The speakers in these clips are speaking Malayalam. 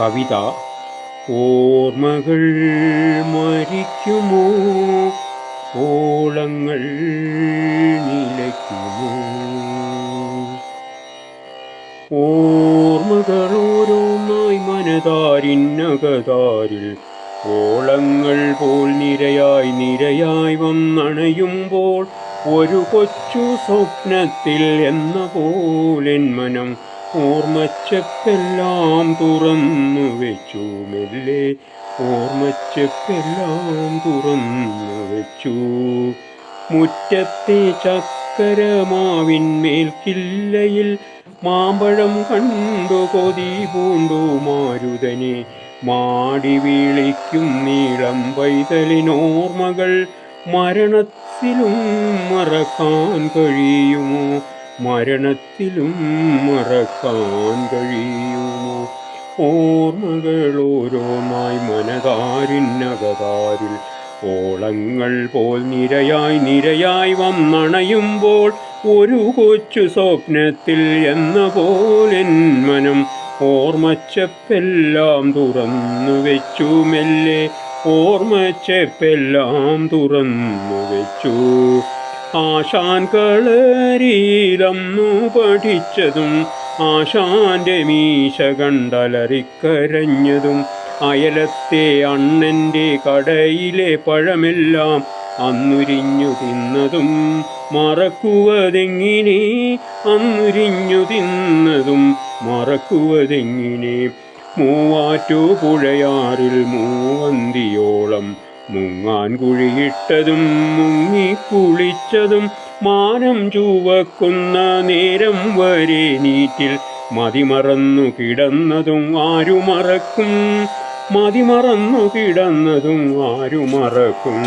കവിത ഓർമ്മകൾ മരിക്കുമോ? ഓളങ്ങൾ നിലയ്ക്കുമോ? ഓർമ്മകൾ ഓരോന്നായി മനതാരിന്നകതാരിൽ ഓളങ്ങൾ പോൽ നിരയായി നിരയായി വന്നണയുമ്പോൾ ഒരു കൊച്ചു സ്വപ്നത്തിൽ എന്ന പോലെൻ മനം ഓർമ്മച്ചപ്പെല്ലാം തുറന്നു വെച്ചു മെല്ലെ ഓർമ്മച്ചക്കെല്ലാം തുറന്നു വെച്ചു. മുറ്റത്തെ ചക്കരമാവിന്മേൽ കില്ലയിൽ മാമ്പഴം കണ്ടു കൊതി പൂണ്ടു മാരുതനെ. മാടി വീളിക്കും നീളം പൈതലിനോർമ്മകൾ മരണത്തിലും മറക്കാൻ കഴിയുമോ? മരണത്തിലും മറക്കാൻ കഴിയുമോ? ഓർമ്മകൾ ഓരോന്നായി മനതാരിന്നകതാരിൽ ഓളങ്ങൾ പോൽ നിരയായി നിരയായി വന്നണയുമ്പോൾ ഒരു കൊച്ചു സ്വപ്നത്തിൽ എന്ന പോലെൻ മനം ഓർമ്മച്ചപ്പെല്ലാം തുറന്നു വെച്ചു മെല്ലെ ഓർമ്മച്ചപ്പെല്ലാം തുറന്നു വെച്ചു. ആശാൻ കളരിയിലന്നു പഠിച്ചതും ആശാന്റെ മീശ കണ്ടലറിക്കരഞ്ഞതും അയലത്തെ അണ്ണന്റെ കടയിലെ പഴമെല്ലാം അന്നുരിഞ്ഞു തിന്നതും മറക്കുവതെങ്ങിനെ അന്നുരിഞ്ഞു തിന്നതും മറക്കുവതെങ്ങിനെ മൂവാറ്റു പുഴയാറിൽ മൂവന്തിയോളം മുങ്ങാൻ കുഴിയിട്ടതും മുങ്ങി കുളിച്ചതും മാനം ചുവക്കുന്ന നേരം വരെ നീറ്റിൽ മതിമറന്നു കിടന്നതും ആരുമറക്കും? മതിമറന്നു കിടന്നതും ആരുമറക്കും?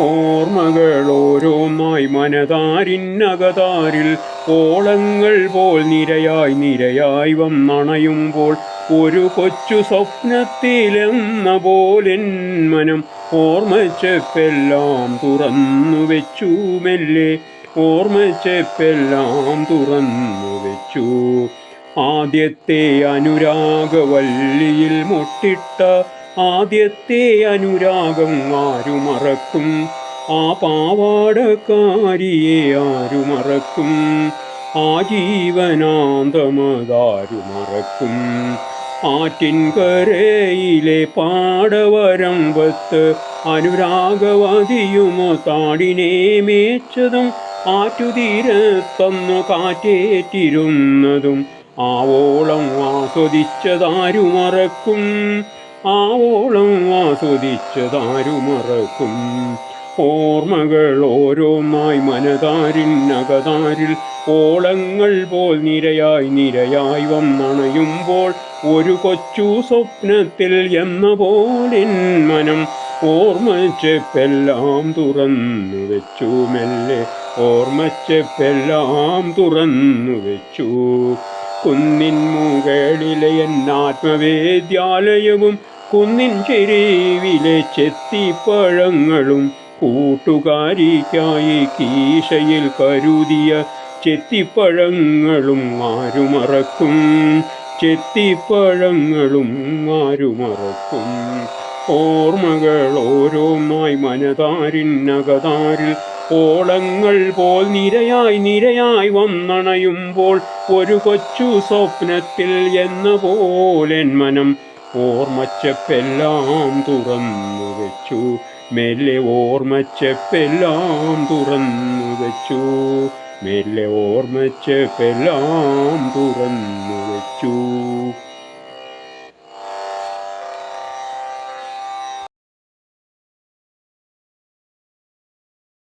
ഓർമ്മകൾ ഓരോന്നായി മനതാരിന്നകതാരിൽ ഓളങ്ങൾ പോൽ നിരയായി നിരയായി വന്നണയുമ്പോൾ ഒരു കൊച്ചു സ്വപ്നത്തിലെന്ന പോലെൻ മനം ഓർമ്മച്ചെപ്പെല്ലാം തുറന്നു വെച്ചു മെല്ലെ. ഓർമ്മച്ചെപ്പെല്ലാം തുറന്നു വെച്ചു. ആദ്യത്തെ അനുരാഗവല്ലിയിൽ മുട്ടിട്ട ആദ്യത്തെ അനുരാഗം ആരു മറക്കും ആ പാവാടക്കാരിയെ ആരു മറക്കും ആ ജീവനാന്തമതാരു മറക്കും ആറ്റിൻകരയിലെ പാടവരമ്പത്ത് അനുരാഗവതിയുമോ താടിനെ മേച്ചതും ആറ്റുതീരത്തന്നു കാറ്റേറ്റിരുന്നതും ആവോളം ആസ്വദിച്ചതാരുമറക്കും ആവോളം ആസ്വദിച്ചതാരു മറക്കും. ഓർമ്മകൾ ഓരോന്നായി മനതാരിന്നകതാരിൽ ഓളങ്ങൾ പോൽ നിരയായി നിരയായി വന്നണയുമ്പോൾ ഒരു കൊച്ചു സ്വപ്നത്തിൽ എന്ന പോലിൻ മനം ഓർമ്മച്ചെപ്പെല്ലാം തുറന്നു വെച്ചു മെല്ലെ ഓർമ്മച്ചെപ്പെല്ലാം തുറന്നു വെച്ചു. കുന്നിൻ മുകളിലെ എന്നാത്മവേദ്യാലയവും കുന്നിൻ ചെരുവിലെ ചെത്തിപ്പഴങ്ങളും കൂട്ടുകാരിക്കായി കീശയിൽ കരുതിയ ചെത്തിപ്പഴങ്ങളും ആരുമറക്കും. ചെത്തിപ്പഴങ്ങളും ആരുമറക്കും. ഓർമ്മകൾ ഓരോന്നായി മനതാരിന്നകതാരിൽ ഓളങ്ങൾ പോൽ നിരയായി നിരയായി വന്നണയുമ്പോൾ ഒരു കൊച്ചു സ്വപ്നത്തിൽ എന്ന പോലെൻ മനം ഓർമ്മച്ചപ്പെല്ലാം തുറന്നു വെച്ചു. മെല്ലെ ഓർമ്മച്ചെപ്പെല്ലാം തുറന്നു വെച്ചു. മെല്ലെ ഓർമ്മച്ചെപ്പെല്ലാം തുറന്നു വെച്ചു.